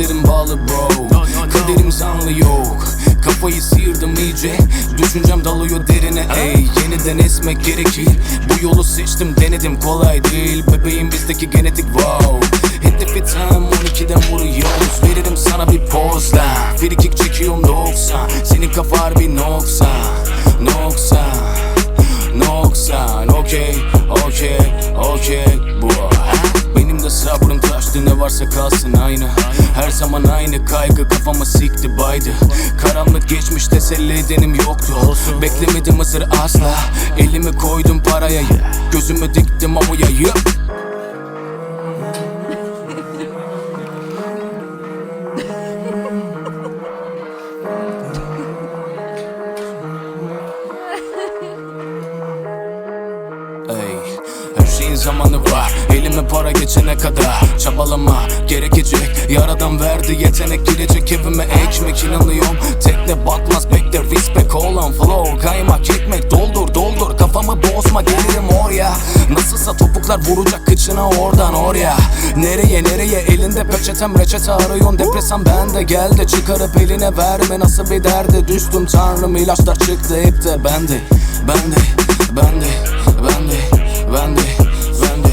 ellerim bağlı bro. Kaderim zanlı yok. Kafayı sıyırdım iyice. Düşüncem dalıyor derine ey. Yeniden esmek gerekir. Bu yolu seçtim denedim. Kolay değil. Bebeğim bizdeki genetik wow. Hedefi tam 12'den vuruyoruz. Veririm sana bir pozla Free kick çekiyorum 90 Senin kafar bir noksa Noksa Noksan okey ne varsa kalsın aynı. Her zaman aynı kaygı kafama sikti baydı. Karanlık geçmiş teselli edenim yoktu. Beklemedim hazır asla. Elimi koydum paraya Gözümü diktim amuya yeah. Her şeyin zamanı var. Elime para geçene kadar Çabalama gerekecek. Yaradan verdi yetenek girecek evime. Ekmek inanıyorum. Tekne batmaz bekle respect olan flow. Kaymak ekmek doldur doldur. Kafamı bozma gelirim oraya. Nasılsa topuklar vuracak kıçına oradan oraya. Nereye nereye? Elinde peçetem reçete arıyorsun Depresan bende gel de çıkarıp eline verme. Nasıl bir derde düştüm tanrım. İlaçlar çıktı. Hep de bende Bende bende bende bende bende